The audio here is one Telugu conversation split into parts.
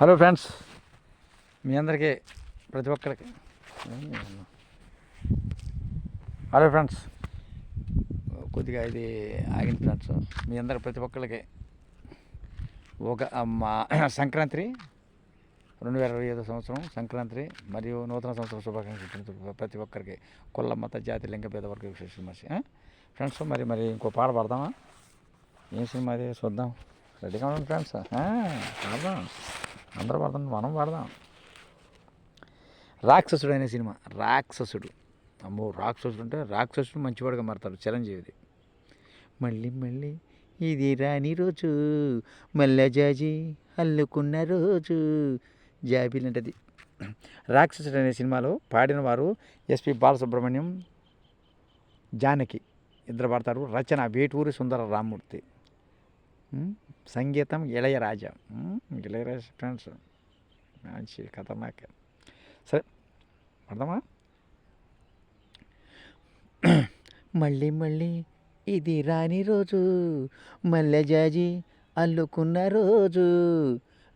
హలో ఫ్రెండ్స్ మీ అందరికీ ప్రతి ఒక్కరికి. హలో ఫ్రెండ్స్ కొద్దిగా ఇది ఆగింది ఫ్రెండ్స్ మీ అందరికి ప్రతి ఒక్కరికి ఒక మా సంక్రాంతి రెండు వేల ఇరవై ఐదో సంవత్సరం సంక్రాంతి మరియు నూతన సంవత్సరం శుభాకాంక్షలు ప్రతి ఒక్కరికి. కుల మత జాతి లింగ భేద వర్గ విశేష ఫ్రెండ్స్ మరి మరి ఇంకో పాట పాడదామా? ఏం సినిమా అది? చూద్దాం. రెడీగా ఉండండి ఫ్రెండ్స్ పాడదాం. అందరూ పాడదాం మనం పడదాం రాక్షసుడు అనే సినిమా రాక్షసుడు. అమ్మో రాక్షసుడు అంటే రాక్షసుడు మంచివాడుగా మారుతాడు చిరంజీవిది. మళ్ళీ మళ్ళీ ఇది రాని రోజు మల్లజాజి అల్లుకున్న రోజు. జాబిలంటది రాక్షసుడు అనే సినిమాలో పాడిన వారు ఎస్పి బాలసుబ్రహ్మణ్యం జానకి ఇద్దరు పాడతారు. రచన వేటూరి సుందర రామ్మూర్తి. సంగీతం ఇళయరాజా. ఇళయరాజా ఫ్రెండ్స్ మంచి ఖతర్నాక్ సరే పడదామా మళ్ళీ మళ్ళీ ఇది రాని రోజు మల్లె జాజి అల్లుకున్న రోజు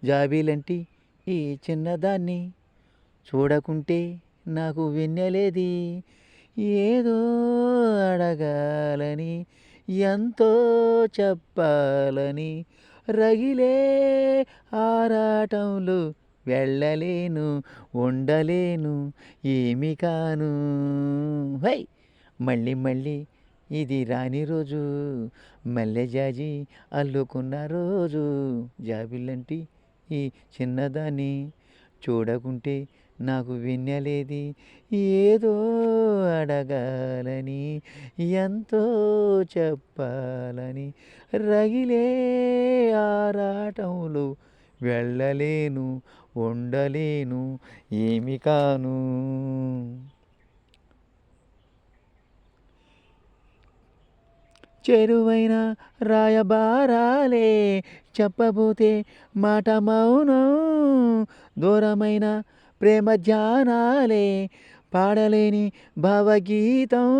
జాబీలంటి ఈ చిన్నదాన్ని చూడకుంటే నాకు వెన్నెలేది. ఏదో అడగాలని ఎంతో చెప్పాలని రగిలే ఆరాటంలో వెళ్ళలేను ఉండలేను ఏమి కాను. హై! మళ్ళీ మళ్ళీ ఇది రాని రోజు. మల్లె జాజి అల్లుకున్న రోజు. జాబిల్లంటి ఈ చిన్నదాన్ని చూడకుంటే నాకు విన్నలేది ఏదో అడగాలని ఎంతో చెప్పాలని రగిలే పోరాటంలో వెళ్ళలేను ఉండలేను ఏమి కాను. చెరువైన రాయబారాలే చెప్పబోతే మాట మౌనం. దూరమైన ప్రేమ ధ్యానాలే పాడలేని భావగీతం.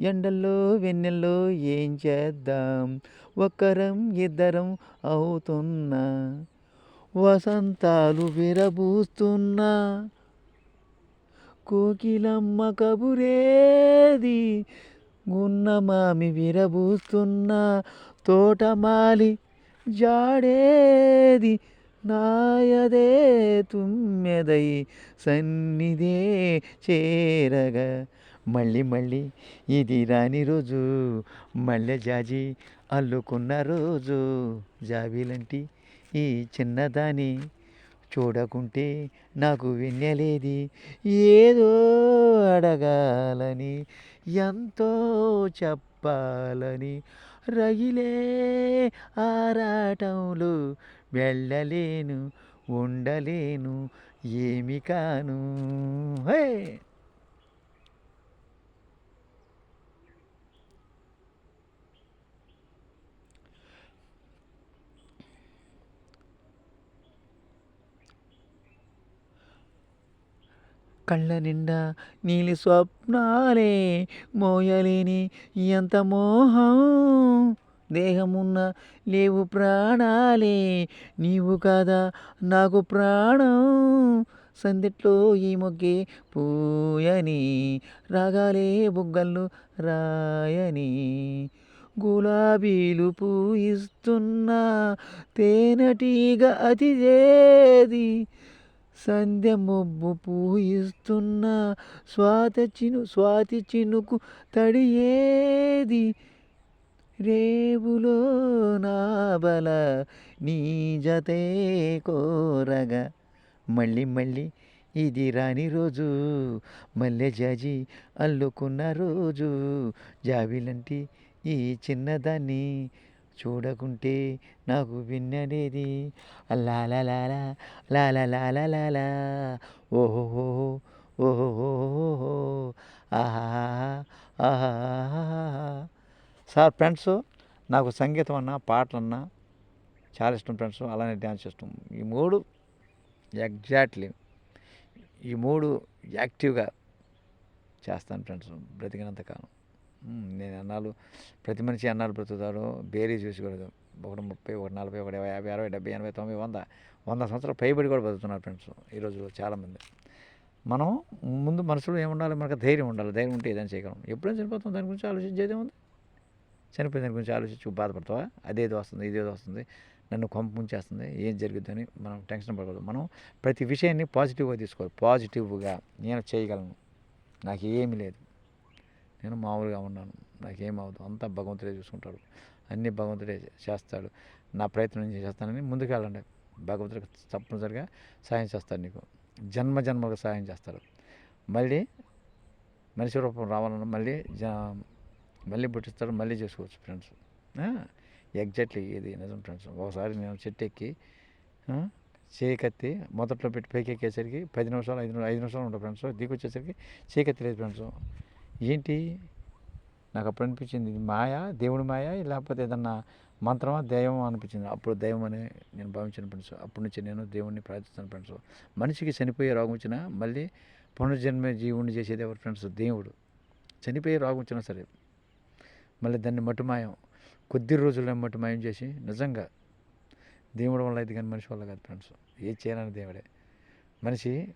ఎండల్లో వెన్నెల్లో ఏం చేద్దాం? ఒక్కరం ఇద్దరం అవుతున్నా వసంతాలు విరబూస్తున్నా కోకిలమ్మ కబురేది గున్నమామి విరబూస్తున్నా తోటమాలి జాడేది నాయదే తుమ్మెదై సన్నిధే చేరగా మళ్ళీ మళ్ళీ ఇది రాని రోజు మళ్ళీ జాజి అల్లుకున్న రోజు. జాబీలంటి ఈ చిన్నదాని చూడకుంటే నాకు వినలేది ఏదో అడగాలని ఎంతో చెప్పాలని రగిలే ఆరాటంలో వెళ్ళలేను ఉండలేను ఏమి కాను. హే! కళ్ళ నిండా నీలి స్వప్నాలే మోయలేని ఎంత మోహం. దేహమున్న లేవు ప్రాణాలే నీవు కాదా నాకు ప్రాణం. సందిట్లో ఈ మొగ్గే పూయని రాగాలే బుగ్గళ్ళు రాయని. గులాబీలు పూయిస్తున్నా తేనెటీగ అతిదేది సంధ్య మొబ్బు పూయిస్తున్న స్వాత చిను స్వాతి చినుకు తడియేది. రేవులో నా బల నీ జతే కోరగా. మళ్ళీ మళ్ళీ ఇది రాని రోజు. మల్లె జాజి అల్లుకున్న రోజు. జాబిలంటి ఈ చిన్నదాన్ని చూడకుంటే నాకు విన్ననేది లాలలాలా లాలలాలా ఓహో ఓహో ఆహా ఆహా సార్ ఫ్రెండ్స్ నాకు సంగీతం అన్నా పాటలు అన్నా చాలా ఇష్టం ఫ్రెండ్స్ అలానే డ్యాన్స్ ఇష్టం ఈ మూడు ఎగ్జాక్ట్లీ ఈ మూడు యాక్టివ్గా చేస్తాను ఫ్రెండ్స్ బ్రతికినంత కాలం నేను అన్నాలు ప్రతి మనిషి అన్నాలు బ్రతుకుతాడు. బేరీ చూసుకోలేదు ఒకటి ముప్పై ఒకటి నలభై ఒకటి యాభై అరవై డెబ్బై ఎనభై తొంభై వంద వంద సంవత్సరాలు పైబడి కూడా బతుకుతున్నారు ఫ్రెండ్స్ ఈ రోజుల్లో చాలామంది. మనం ముందు మనసులో ఏముండాలి? మనకు ధైర్యం ఉండాలి. ధైర్యం ఉంటే ఏదైనా చేయగలం. ఎప్పుడైనా చనిపోతాం దాని గురించి ఆలోచించేదే ఉంది చనిపోయిన దాని గురించి ఆలోచించి బాధపడతావా? అదేదో వస్తుంది ఇదేదో వస్తుంది. నన్ను కొంప ముంచేస్తుంది. ఏం జరుగుతుందని మనం టెన్షన్ పడకూడదు. మనం ప్రతి విషయాన్ని పాజిటివ్గా తీసుకోవాలి. పాజిటివ్గా నేను చేయగలను. నాకు ఏమీ లేదు. నేను మామూలుగా ఉన్నాను. నాకేం అవ్వదు. అంతా భగవంతుడే చూసుకుంటాడు. అన్నీ భగవంతుడే చేస్తాడు. నా ప్రయత్నం నుంచి చేస్తానని ముందుకు వెళ్ళండి భగవంతుడికి తప్పనిసరిగా సాయం చేస్తాడు నీకు. జన్మ జన్మకు సాయం చేస్తాడు. మళ్ళీ మనిషి రూపం రావాలన్నా మళ్ళీ జ మళ్ళీ పుట్టిస్తాడు. మళ్ళీ చేసుకోవచ్చు ఫ్రెండ్స్. ఎగ్జాక్ట్లీ ఇది నిజం ఫ్రెండ్స్. ఒకసారి నేను చెట్టు ఎక్కి చీకత్తి మొదట్లో పెట్టి పైకి ఎక్కేసరికి పది నిమిషాలు ఐదు ఐదు నిమిషాలు ఉంటాయి ఫ్రెండ్స్. దిగి వచ్చేసరికి లేదు ఫ్రెండ్స్. ఏంటి? నాకు అప్పుడు అనిపించింది ఇది మాయా? దేవుడి మాయా? లేకపోతే ఏదన్నా మంత్రమా? దైవం అనిపించింది. అప్పుడు దైవం అని నేను భావించిన ఫ్రెండ్స్. అప్పటి నుంచి నేను దేవుడిని ప్రార్థిస్తాను ఫ్రెండ్స్. మనిషికి చనిపోయే రోగం వచ్చినా మళ్ళీ పునర్జన్మ జీవుని చేసేది ఎవరు ఫ్రెండ్స్? దేవుడు. చనిపోయే రోగం వచ్చినా సరే మళ్ళీ దాన్ని మటుమాయం కొద్ది రోజుల్లో మటుమాయం చేసి నిజంగా దేవుడి వల్ల అయితే కానీ మనిషి వల్ల కాదు ఫ్రెండ్స్. ఏ చేయాలని దేవుడే. మనిషి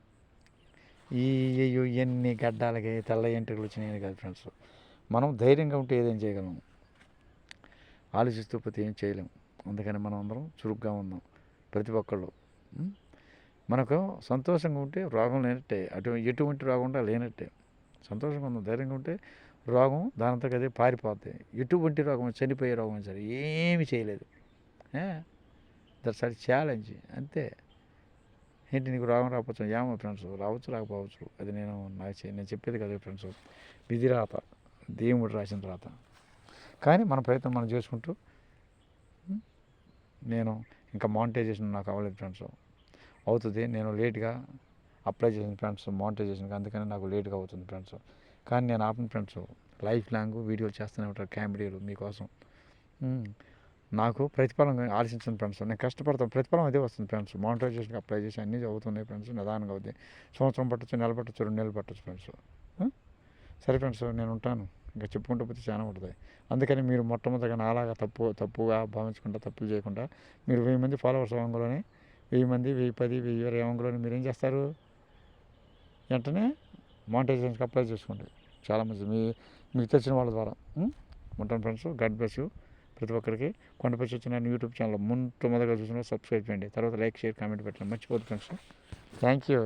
ఈ అయ్యో ఎన్ని గడ్డాలకి తెల్ల ఎంట్రుకలు వచ్చినాయని కాదు ఫ్రెండ్స్. మనం ధైర్యంగా ఉంటే ఏదైనా చేయగలం? ఆలోచిస్తూ పోతే ఏం చేయలేం. అందుకని మనం అందరం చురుగ్గా ఉందాం ప్రతి ఒక్కళ్ళు. మనకు సంతోషంగా ఉంటే రోగం లేనట్టే. అటు ఎటువంటి రోగం ఉంటే లేనట్టే. సంతోషంగా ఉందాం ధైర్యంగా ఉంటే రోగం దానితో అదే పారిపోద్ది. ఎటువంటి రోగం చనిపోయే రోగం సరే ఏమి చేయలేదు. That's our challenge. అంతే. ఏంటి నీకు రోగం రాకపోవచ్చు ఏమో ఫ్రెండ్స్ రావచ్చు రాకపోవచ్చు. అది నేను నాకు నేను చెప్పేది కదా ఫ్రెండ్స్ విధి రాత దేవుడు రాసిన రాత. కానీ మన ప్రయత్నం మనం చేసుకుంటూ నేను ఇంకా మానిటైజేషన్ నాకు అవ్వలేదు ఫ్రెండ్స్ అవుతుంది నేను లేట్గా అప్లై చేసిన ఫ్రెండ్స్ మానిటైజేషన్కి అందుకని నాకు లేట్గా అవుతుంది ఫ్రెండ్స్ కానీ నేను ఆపిన ఫ్రెండ్స్ లైఫ్ లాంగ్ వీడియోలు చేస్తూనే ఉంటారు కామెడీలు మీకోసం. నాకు ప్రతిఫలం ఆలోచించిన ఫ్రెండ్స్. నేను కష్టపడతాను ప్రతిఫలం అదే వస్తుంది ఫ్రెండ్స్. మానిటైజేషన్కి అప్లై చేసి అన్నీ చదువుతున్నాయి ఫ్రెండ్స్ నిదానంగా అవుతాయి సంవత్సరం పట్టచ్చు నెల పట్టచ్చు రెండు నెలలు పట్టచ్చు ఫ్రెండ్స్. సరే ఫ్రెండ్స్ నేను ఉంటాను. ఇంకా చెప్పుకుంటూ పోతే చాలా ఉంటుంది అందుకని మీరు మొట్టమొదటిగా నాలాగా తప్పు తప్పుగా భావించకుండా తప్పులు చేయకుండా మీరు వెయ్యి మంది ఫాలోవర్స్ అవ్వగానే వెయ్యి మంది వెయ్యి పది వెయ్యి ఇరవై అవ్వగానే మీరు ఏం చేస్తారు? వెంటనే మానిటైజేషన్కి అప్లై చేసుకోండి. చాలా మంచిది. మీ మీకు తెలిసిన వాళ్ళ ద్వారా. ఉంటాను ఫ్రెండ్స్. God bless you. ప్రతి ఒక్కరికి కొండపచ్చి వచ్చిన యూట్యూబ్ ఛానల్ ముందు చూసిన సబ్స్క్రైబ్ చేయండి. తర్వాత లైక్ షేర్ కామెంట్ పెట్టండి మర్చిపోద్దు ఫ్రెండ్స్. Thank you